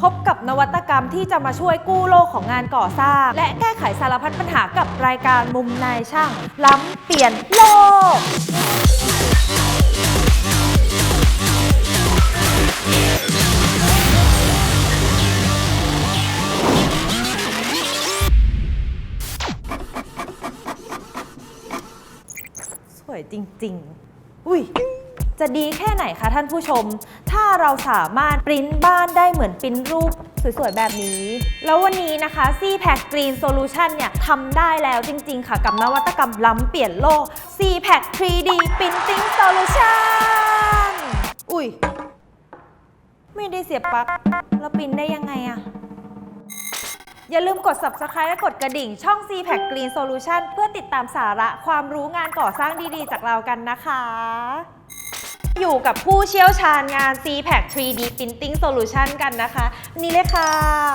พบกับนวัตกรรมที่จะมาช่วยกู้โลกของงานก่อสร้าง และแก้ไขสารพัดปัญหากับรายการมุมนายช่าง ล้ำเปลี่ยนโลก สวยจริง ๆ อุ้ย จะดีแค่ไหนคะท่านผู้ชม ถ้าเราสามารถปริ้นบ้านได้เหมือนปริ้นรูปสวยๆ แบบนี้ แล้ววันนี้นะคะ c p a c Green Solution เนี่ยทำได้แล้วจริงๆ ค่ะกับนวัตกรรมล้ำเปลี่ยนโลก c p a c 3D Printing Solution อุ้ย ไม่ได้เสียบปลั๊กแล้วปริ้นได้ยังไงอะอย่าลืมกด subscribe และกดกระดิ่ง ช่อง c p a c Green Solution เพื่อติดตามสาระความรู้งานก่อสร้างดีๆ จากเรากันนะคะ อยู่กับผู้เชี่ยวชาญงาน c p a c 3D Printing Solution กันนะคะ นี่เลยค่ะ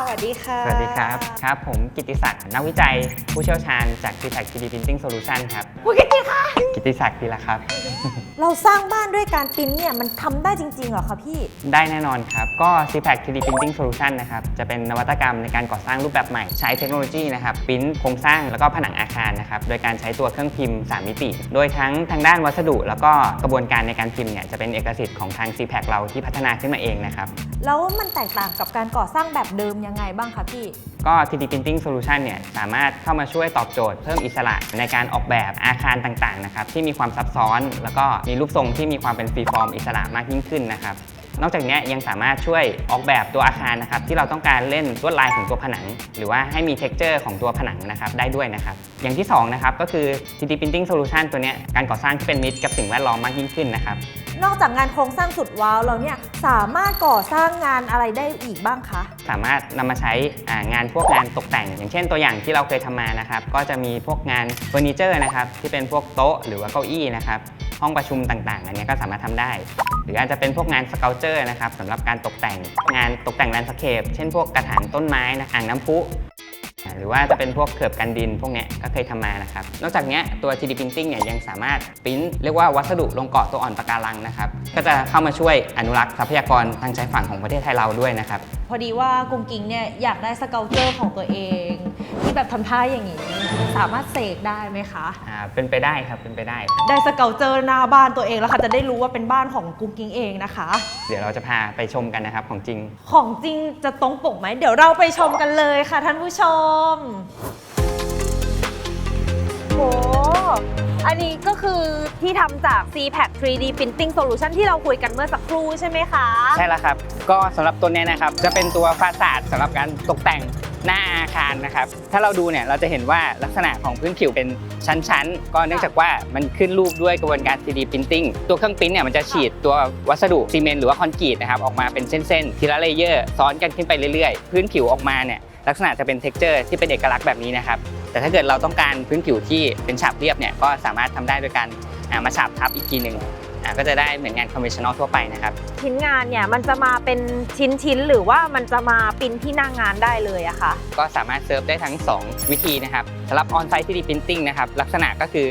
สวัสดีค่ะ สวัสดีครับ ครับ ผมกิตติศักดิ์นักวิจัยผู้เชี่ยวชาญจาก t p a c 3D Printing Solution ครับคุณกิตติค่ะ กิตติศักดิ์ดีละครับ เราสร้างบ้านด้วยการปริ้นเนี่ยมันทำได้จริงๆเหรอคะพี่ ได้แน่นอนครับ ก็ t p a c 3D Printing Solution นะครับ จะเป็นนวัตกรรมในการก่อสร้างรูปแบบใหม่ใช้เทคโนโลยีนะครับปริ้นโครงสร้างแล้วก็ผนังอาคารนะครับ โดยการใช้ตัวเครื่องพิมพ์ 3 มิติ โดยทั้งทางด้านวัสดุ แล้วก็กระบวนการในการพิมพ์เนี่ยจะเป็นเอกสิทธิ์ของทาง c p a c เราที่พัฒนาขึ้นมาเองนะครับ แล้วมันแตกต่างกับการก่อสร้างแบบเดิมยังไงบ้างคะพี่ ก็ 3D Printing Solution เนี่ยสามารถเข้ามาช่วยตอบโจทย์เพิ่มอิสระในการออกแบบอาคารต่างๆนะครับที่มีความซับซ้อน แล้วก็มีรูปทรงที่มีความเป็นฟรีฟอร์มอิสระมากยิ่งขึ้นนะครับ นอกจากนี้ยังสามารถช่วยออกแบบตัวอาคารนะครับที่เราต้องการเล่นลวดลายของตัวผนัง หรือว่าให้มี t e x t อร์ของตัวผนังนะครับได้ด้วยนะครับอย่างที่สองนะครับก็คือ 3D Printing Solution ตัวเนี้ยการก่อสร้างที่เป็นมิตรกับสิ่งแวดล้อมมากยิ่งขึ้นนะครับนอกจากงานโครงสร้างสุดว้าวแล้วเนี่ยสามารถก่อสร้างงานอะไรได้อีกบ้างคะสามารถนำมาใช้อ่างานพวกงานตกแต่ง อย่างเช่นตัวอย่างที่เราเคยทำมานะครับก็จะมีพวกงานเฟอร์นิเจอร์นะครับที่เป็นพวกโต๊ะหรือว่าเก้าอี้นะครับ ห้องประชุมต่างๆ อันนี้ก็สามารถทำได้ หรืออาจจะเป็นพวกงานสเกลเจอร์นะครับสำหรับการตกแต่งงานตกแต่งแลนด์สเคปเช่นพวกกระถางต้นไม้นะอ่างน้ำพุหรือว่าจะเป็นพวกเขือบกันดินพวกนี้ก็เคยทำมานะครับ นอกจากนี้ตัว 3D Printing เนี่ยยังสามารถปริ้นเรียกว่าวัสดุลงเกาะตัวอ่อนปะการังนะครับ ก็จะเข้ามาช่วยอนุรักษ์ทรัพยากรทางชายฝั่งของประเทศไทยเราด้วยนะครับ อดีว่ากุ้งกิ้งเนี่ยอยากได้สเกลเจอร์ของตัวเอง ที่แบบทำท่าอย่างนี้ สามารถเสกได้ไหมคะ อ่าเป็นไปได้ครับเป็นไปได้ ได้สเกลเจอร์หน้าบ้านตัวเองแล้วค่ะ จะได้รู้ว่าเป็นบ้านของกุ้งกิ้งเองนะคะ เดี๋ยวเราจะพาไปชมกันนะครับของจริง ของจริงจะตรงปกไหม เดี๋ยวเราไปชมกันเลยค่ะท่านผู้ชมโห อันนี้ก็คือที่ทำจาก c p a c 3D Printing Solution ที่เราคุยกันเมื่อสักครู่ใช่ไหมคะ ใช่แล้วครับ ก็สำหรับตัวเนี้ยนะครับ จะเป็นตัวฟาสาดสำหรับการตกแต่งหน้าอาคารนะครับ ถ้าเราดูเนี่ยเราจะเห็นว่าลักษณะของพื้นผิวเป็นชั้นๆ ก็เนื่องจากว่ามันขึ้นรูปด้วยกระบวนการ 3D Printing ตัวเครื่องปริ้นเนี่ยมันจะฉีดตัววัสดุซีเมนต์หรือว่าคอนกรีตนะครับออกมาเป็นเส้นๆ ทีละเลเยอร์ซ้อนกันขึ้นไปเรื่อยๆ พื้นผิวออกมาเนี่ยลักษณะจะเป็น t e x t อร์ที่เป็นเอกลักษณ์แบบนี้นะครับ แต่ถ้าเกิดเราต้องการพื้นผิวที่เป็นฉาบเรียบเนี่ยก็สามารถทำได้โดยการอ่ามาฉาบทับอีกทีหนึ่งอ่าก็จะได้เหมือนงาน conventional ทั่วไปนะครับชิ้นงานเนี่ยมันจะมาเป็นชิ้นๆหรือว่ามันจะมาปริ้นที่หน้างานได้เลยอะคะก็สามารถเซิร์ฟได้ทั้ง 2 วิธีนะครับสำหรับ on-site 3D printing นะครับลักษณะก็คือ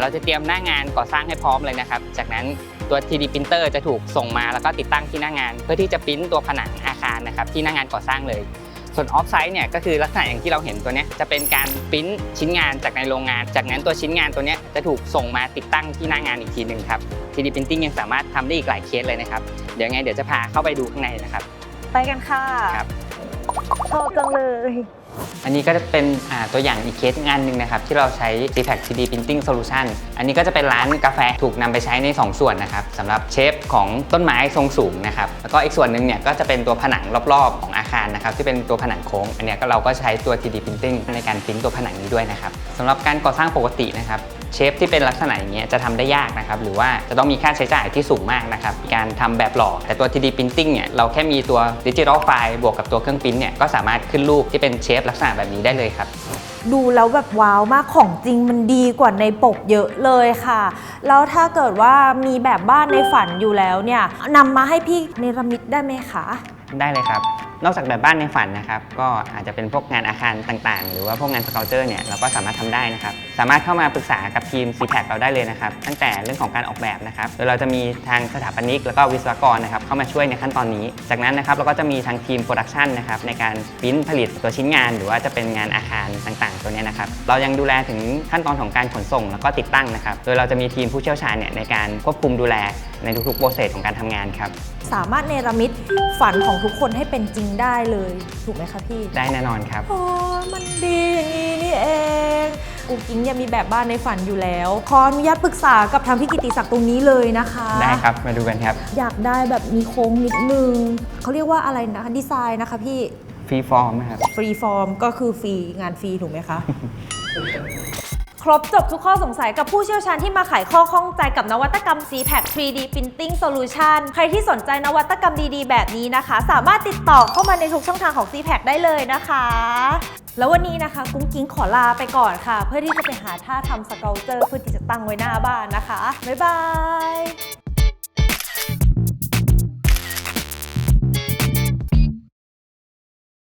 เราจะเตรียมหน้างานก่อสร้างให้พร้อมเลยนะครับ จากนั้นตัว 3D printer จะถูกส่งมาแล้วก็ติดตั้งที่หน้างาน เพื่อที่จะปริ้นตัวผนังอาคารนะครับที่หน้างานก่อสร้างเลย ส่วน off site เนี่ยก็คือลักษณะอย่างที่เราเห็นตัวเนี้ยจะเป็นการปริ้นชิ้นงานจากในโรงงาน จากนั้นตัวชิ้นงานตัวเนี้ยจะถูกส่งมาติดตั้งที่หน้างานอีกทีหนึ่งครับ 3D printing ยังสามารถทำได้อีกหลายเคสเลยนะครับ เดี๋ยวไงเดี๋ยวจะพาเข้าไปดูข้างในนะครับ ไปกันค่ะครับชอบจังเลย อันนี้ก็จะเป็นอ่าตัวอย่างอีกเคสงานหนึ่งนะครับ ที่เราใช้ c p a c 3D Printing Solution อันนี้ก็จะเป็นร้านกาแฟถูกนำไปใช้ใน 2 ส่วนนะครับสำหรับเชฟของต้นไม้ทรงสูงนะครับ แล้วก็อีกส่วนหนึ่งเนี่ยก็จะเป็นตัวผนังรอบๆของอา คารนะครับที่เป็นตัวผนังโค้ง อันเนี้ยก็เราก็ใช้ตัว 3D Printing ในการพิมพ์ตัวผนังนี้ด้วยนะครับสำหรับการก่อสร้างปกตินะครับเชฟที่เป็นลักษณะอย่างเงี้ยจะทำได้ยากนะครับหรือว่าจะต้องมีค่าใช้จ่ายที่สูงมากนะครับการทำแบบหล่อแต่ตัว 3D Printing เนี่ยเราแค่มีตัวดิจิทัลไฟล์บวกกับตัวเครื่องพิมพ์เนี่ยก็สามารถขึ้นรูปที่เป็นเชฟลักษณะแบบนี้ได้เลยครับดูแล้วแบบว้าวมากของจริงมันดีกว่าในปกเยอะเลยค่ะ แล้วถ้าเกิดว่ามีแบบบ้านในฝันอยู่แล้วเนี่ยนำมาให้พี่เนรมิตได้ไหมคะ ได้เลยครับ นอกจากแบบบ้านในฝันนะครับ ก็อาจจะเป็นพวกงานอาคารต่างๆ หรือว่าพวกงานสเกลเจอร์เนี่ยเราก็สามารถทำได้นะครับ สามารถเข้ามาปรึกษากับทีม c p a c เราได้เลยนะครับ ตั้งแต่เรื่องของการออกแบบนะครับโดยเราจะมีทางสถาปนิกแล้วก็วิศวกรนะครับเข้ามาช่วยในขั้นตอนนี้ จากนั้นนะครับเราก็จะมีทางทีมโปรดักชันนะครับในการปริ้นผลิตตัวชิ้นงาน หรือว่าจะเป็นงานอาคารต่างๆ ตัวเนี้ยนะครับเรายังดูแลถึงขั้นตอนของการขนส่ง แล้วก็ติดตั้งนะครับ โดยเราจะมีทีมผู้เชี่ยวชาญเนี่ยในการควบคุมดูแลในทุกๆโปรเซสของการทำงานครับ สามารถเนรมิตฝันของทุกคนให้เป็นจริงได้เลย ถูกไหมคะพี่ได้แน่นอนครับ โอ้มันดีอย่างนี้นี่เองกูกิ้งเนี่ยมีแบบบ้านในฝันอยู่แล้ว ขออนุญาตปรึกษากับทางพี่กิติศักดิ์ตรงนี้เลยนะคะได้ครับมาดูกันครับ อยากได้แบบมีโค้งนิดนึงเขาเรียกว่าอะไรนะดีไซน์นะคะพี่ฟรีฟอร์มนะครับ ฟรีฟอร์มก็คือฟรีงานฟรีถูกไหมคะ ครบจบทุกข้อสงสัยกับผู้เชี่ยวชาญที่มาไขข้อข้องใจกับนวัตกรรม c p a c 3D Printing Solution ใครที่สนใจนวัตกรรมดีๆ แบบนี้นะคะ สามารถติดต่อเข้ามาในทุกช่องทางของ c p a c ได้เลยนะคะ แล้ววันนี้นะคะ กุ้งกิ้งขอลาไปก่อนค่ะ เพื่อที่จะไปหาท่าทำสเกลเจอร์เพื่อที่จะตั้งไว้หน้าบ้านนะคะ บ๊ายบาย